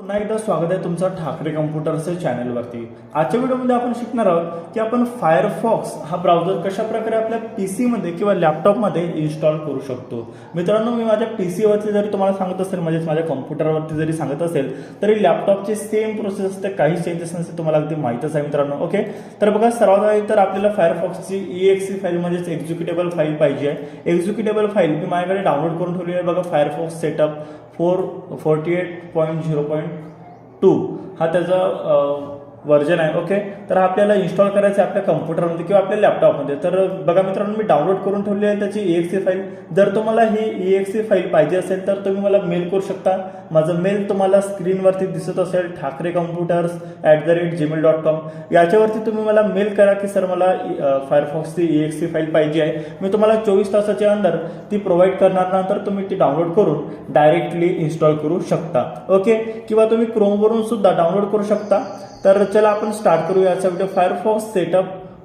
पुन्हा एकदा स्वागत आहे तुमचं ठाकरे कम्प्युटर्सच्या चॅनलवरती आजच्या व्हिडिओमध्ये आपण शिकणार आहोत की आपण फायरफॉक्स हा ब्राउझर कशा प्रकारे आपल्या पी सीमध्ये किंवा लॅपटॉपमध्ये इन्स्टॉल करू शकतो. मित्रांनो मी माझ्या पी सीवरती जरी तुम्हाला सांगत असेल म्हणजेच माझ्या कम्प्युटरवरती जरी सांगत असेल तरी लॅपटॉपची सेम प्रोसेस असते काही चेंजेस नसते तुम्हाला अगदी माहीतच आहे मित्रांनो ओके तर बघा सर्वात आधी तर आपल्याला फायरफॉक्सची ई एक्सी फाईल म्हणजेच एक्झिक्युटेबल फाईल पाहिजे आहे. एक्झिक्युटेबल फाईल मी माझ्याकडे डाउनलोड करून ठेवली आहे. बघा Firefox setup four forty eight point zero point two. हा त्याचा व्हर्जन आहे ओके तर हा आपल्याला इन्स्टॉल करायचं आहे आपल्या कम्प्युटरमध्ये किंवा आपल्या लॅपटॉपमध्ये तर बघा मित्रांनो मी डाउनलोड करून ठेवली आहे त्याची ई एक्सी फाईल जर तुम्हाला ही ई एक्सी फाईल पाहिजे असेल तर तुम्ही मला मेल करू शकता. माझं मेल तुम्हाला स्क्रीनवरती दिसत असेल Thackeray computers at the rate Gmail dot com याच्यावरती तुम्ही मला मेल करा की सर मला फायरफॉक्सची ई एक्सी फाईल पाहिजे आहे. मी तुम्हाला चोवीस तासाच्या अंदर ती प्रोव्हाइड करणार नंतर तुम्ही ती डाउनलोड करून डायरेक्टली इन्स्टॉल करू शकता ओके किंवा तुम्ही क्रोमवरून सुद्धा डाउनलोड करू शकता. तर चला आपण स्टार्ट करू याचा video Firefox setup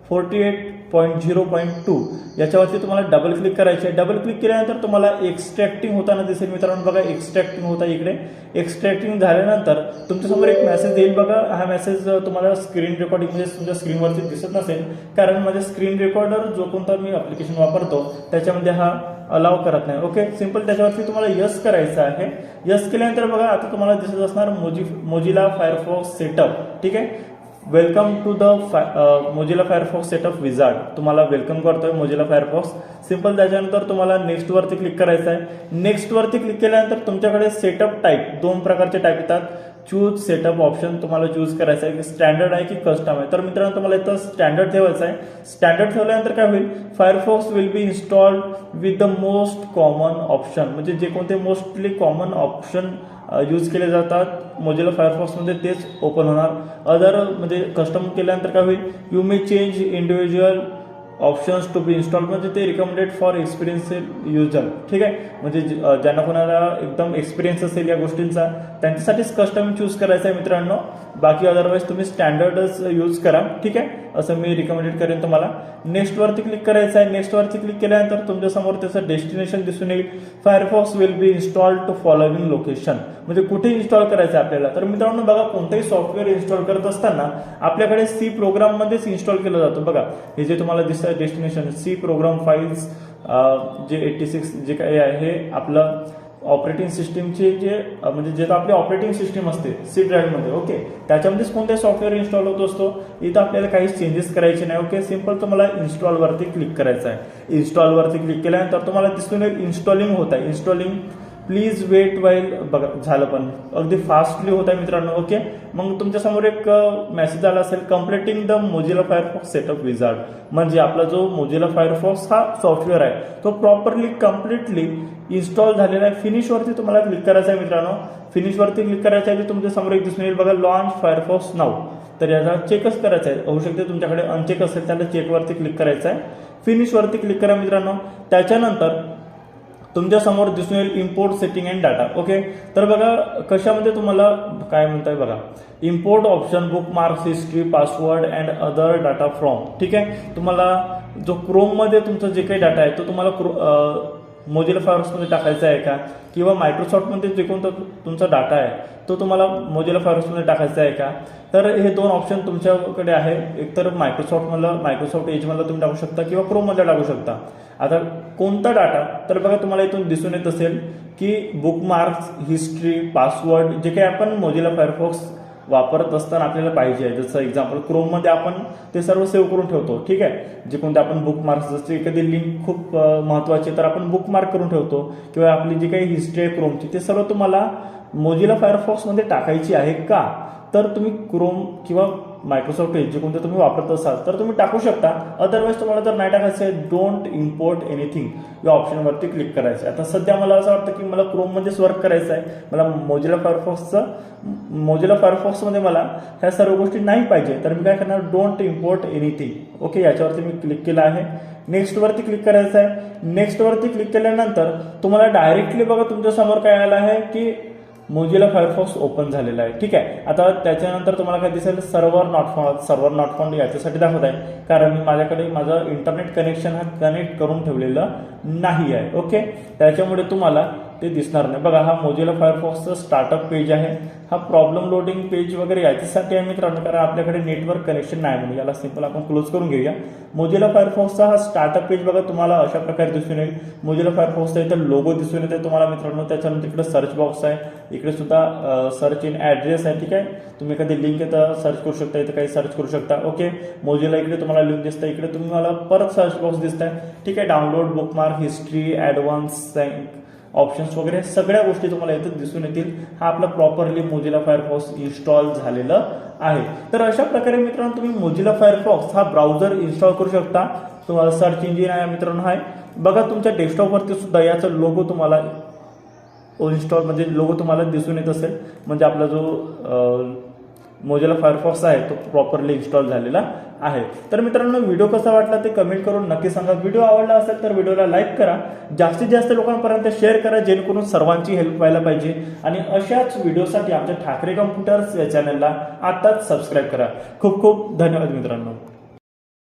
forty eight point zero point two याच्यावरती तुम्हाला डबल क्लिक करायचे आहे डबल क्लिक केल्यानंतर तुम्हाला एक्स्ट्रॅक्टिंग होताना दिसेल मित्रांनो. बघा एक्स्ट्रॅक्टिंग होता इकडे. एक्स्ट्रॅक्टिंग झाल्यानंतर तुमच्यासमोर एक मेसेज येईल बघा. हा मेसेज तुम्हाला स्क्रीन रेकॉर्डिंग म्हणजे तुमच्या स्क्रीनवरती दिसत नसेल. कारण माझे स्क्रीन रेकॉर्डर जो कोणता मी अप्लिकेशन वापरतो त्याच्यामध्ये हा अलाव करत नाही. ओके सिंपल त्याच्यावरती तुम्हाला यस करायचं आहे. यस केल्यानंतर बघा आता तुम्हाला दिसत असणार मोजी मोजिला फायरफॉक्स सेटअप ठीक आहे? Welcome to the Mozilla Firefox setup wizard तुम्हाला वेलकम करतोय मोजिला फायरफॉक्स सिंपल त्याच्यानंतर तुम्हाला नेक्स्टवरती क्लिक करायचं आहे नेक्स्ट वरती क्लिक केल्यानंतर तुमच्याकडे सेटअप टाईप दोन प्रकारचे टाईप येतात. चूज सेटअप ऑप्शन तुम्हाला चूज करायचं आहे की स्टँडर्ड आहे की कस्टम आहे. तर मित्रांनो तुम्हाला इथं स्टँडर्ड ठेवायचं आहे. स्टँडर्ड ठेवल्यानंतर काय होईल? Firefox will be installed with the most common option म्हणजे जे कोणते मोस्टली कॉमन ऑप्शन यूज केले जातात मोजेला फायरफॉक्समध्ये तेच ओपन होणार. अदर म्हणजे कस्टम केल्यानंतर काय होईल? You may change individual options to be install म्हणजे ते रिकमेंडेड फॉर एक्सपिरियन्स युजर ठीक आहे? म्हणजे ज- ज्यांना कोणाला एकदम एक्सपिरियन्स असेल या गोष्टींचा त्यांच्यासाठीच कस्टम चूज करायचा आहे मित्रांनो. बाकी अदरवाईज तुम्ही स्टँडर्डच यूज करा. ठीक आहे? असं मी रिकमेंडेड करेन तुम्हाला. नेक्स्टवरती क्लिक करायचं आहे. नेक्स्टवरती क्लिक केल्यानंतर तुमच्यासमोर त्याचं डेस्टिनेशन दिसून येईल. Firefox will be installed to following location म्हणजे कुठे इन्स्टॉल करायचं आहे आपल्याला? तर मित्रांनो बघा कोणतंही सॉफ्टवेअर इन्स्टॉल करत असताना आपल्याकडे सी प्रोग्राममध्येच इन्स्टॉल केलं जातं. बघा हे जे तुम्हाला दिसतं डेस्टिनेशन सी प्रोग्राम फाईल्स जे एट्टी सिक्स जे काही आहे हे आपलं ऑपरेटिंग सिस्टीमचे जे म्हणजे जे आपली ऑपरेटिंग सिस्टीम असते सी ड्राईव्हमध्ये ओके? त्याच्यामध्येच कोणते सॉफ्टवेअर इन्स्टॉल होत असतो. इथं आपल्याला काही चेंजेस करायचे नाही ओके? सिंपल तुम्हाला इन्स्टॉलवरती क्लिक करायचं आहे. इन्स्टॉलवरती क्लिक केल्यानंतर तुम्हाला दिसून येईल इन्स्टॉलिंग होत आहे. इन्स्टॉलिंग प्लीज वेट वाईल बघा झालं पण. अगदी फास्टली होत आहे मित्रांनो ओके मग तुमच्यासमोर एक मेसेज आला असेल completing the Mozilla Firefox setup wizard म्हणजे आपला जो मोजिला फायरफॉक्स हा सॉफ्टवेअर आहे तो प्रॉपरली कम्प्लिटली इन्स्टॉल झालेला आहे. फिनिशवरती तुम्हाला क्लिक करायचं आहे मित्रांनो. फिनिशवरती क्लिक करायचं आहे की तुमच्यासमोर एक दिसून येईल बघा लॉन्च फायरफॉक्स नाव तर याचा चेकच करायचा आहे. होऊ शकते तुमच्याकडे अनचेक असेल त्याला चेकवरती क्लिक करायचं आहे. फिनिशवरती क्लिक करा मित्रांनो. त्याच्यानंतर तुमच्यासमोर दिसून येईल import setting and data okay तर बघा कशामध्ये तुम्हाला काय म्हणताय बघा? Import option bookmarks history password and other data from ठीक आहे? तुम्हाला जो क्रोममध्ये तुमचा जे काही डाटा आहे तो तुम्हाला क्रो मोजिला फायरसमध्ये टाकायचा आहे का? किंवा मायक्रोसॉफ्टमध्ये जे कोणता तुमचा डाटा आहे तो तुम्हाला मोजिला फायरसमध्ये टाकायचा आहे का? तर हे दोन ऑप्शन तुमच्याकडे आहे. एकतर मायक्रोसॉफ्टमधलं मायक्रोसॉफ्ट एजमधलं तुम्ही टाकू शकता किंवा क्रोममध्ये टाकू शकता. आता कोणता डाटा तर बघा तुम्हाला इथून दिसून येत असेल की बुकमार्क्स हिस्ट्री पासवर्ड जे काही आपण मोजिला फायरफॉक्स वापरत असताना आपल्याला पाहिजे. आहे जसं एक्झाम्पल क्रोममध्ये आपण ते सर्व सेव्ह करून ठेवतो. ठीक आहे? जे कोणते आपण बुकमार्क्स जसं एखादी लिंक खूप महत्त्वाची आहे तर आपण बुकमार्क करून ठेवतो. किंवा आपली जी काही हिस्ट्री आहे क्रोमची ते सर्व तुम्हाला मोजिला फायरफॉक्समध्ये टाकायची आहे का? तर तुम्ही क्रोम किंवा मायक्रोसॉफ्ट एज जे कोणते तुम्ही वापरत असाल तर तुम्ही टाकू शकता. अदरवाईज तुम्हाला जर नाही टाकायचं आहे डोंट इम्पोर्ट एनिथिंग या ऑप्शनवरती क्लिक करायचं आहे. आता सध्या मला असं वाटतं की मला क्रोममध्येच वर्क करायचं आहे. मला मोजिला फायरफॉक्सचं मोजिला फायरफॉक्समध्ये मला ह्या सर्व गोष्टी नाही पाहिजे. तर मी काय करणार? डोंट इम्पोर्ट एनिथिंग ओके याच्यावरती मी क्लिक केलं आहे. नेक्स्टवरती क्लिक करायचं आहे. नेक्स्टवरती क्लिक केल्यानंतर तुम्हाला डायरेक्टली बघा तुमच्यासमोर काय आलं आहे की मोजिला फायरफॉक्स ओपन झालेला आहे. ठीक आहे. आता त्याच्यानंतर तुम्हाला काय दिसेल? Server not found server not found याच्यासाठी दाखवत आहे. कारण माझ्याकडे माझं इंटरनेट कनेक्शन हा कनेक्ट करून ठेवलेलं नाही आहे. ओके त्याच्यामुळे तुम्हाला ते दिसणार नाही. बघा हा मोजिला फायरफॉक्सचं स्टार्टअप पेज आहे. हा प्रॉब्लेम लोडिंग पेज वगैरे याच्यासाठी आहे मित्रांनो कारण आपल्याकडे नेटवर्क कनेक्शन नाही म्हणून. याला सिंपल आपण क्लोज करून घेऊया. मोजिला फायरफॉक्सचा हा स्टार्टअप पेज बघा तुम्हाला अशा प्रकारे दिसून येईल. मोजिला फायरफॉक्सचा इथं लोगो दिसून येते तुम्हाला मित्रांनो. त्याच्यानंतर इकडे सर्च बॉक्स आहे. इकडे सुद्धा सर्च इन ॲड्रेस आहे ठीक आहे? तुम्ही एखादी लिंक इथं सर्च करू शकता इथं काही सर्च करू शकता. ओके मोजिला इकडे तुम्हाला लिंक दिसतं इकडे तुम्हाला परत सर्च बॉक्स दिसत आहे ठीक आहे? Download bookmark history advance options वगैरे सगळ्या गोष्टी तुम्हाला इथं दिसून येतील. हा आपला प्रॉपरली मोजिला फायरफॉक्स इन्स्टॉल झालेलं आहे. तर अशा प्रकारे मित्रांनो तुम्ही मोजिला फायरफॉक्स हा ब्राउझर इन्स्टॉल करू शकता. तुम्हाला सर्च इंजिन आहे मित्रांनो आहे बघा तुमच्या डेस्कटॉपवरती सुद्धा याचा लोगो तुम्हाला इन्स्टॉल म्हणजे लोगो तुम्हाला दिसून येत असेल. म्हणजे आपला जो मोजेला फायरफॉक्स आहे तो प्रॉपरली इन्स्टॉल झालेला आहे. तर मित्रांनो व्हिडिओ कसा वाटला ते कमेंट करून नक्की सांगा. व्हिडिओ आवडला असेल तर व्हिडिओला लाईक करा. जास्तीत जास्त लोकांपर्यंत शेअर करा जेणेकरून सर्वांची हेल्प व्हायला पाहिजे. आणि अशाच व्हिडिओसाठी आमच्या ठाकरे कम्प्युटर्स या चॅनलला आताच सबस्क्राईब करा. खूप खूप धन्यवाद मित्रांनो.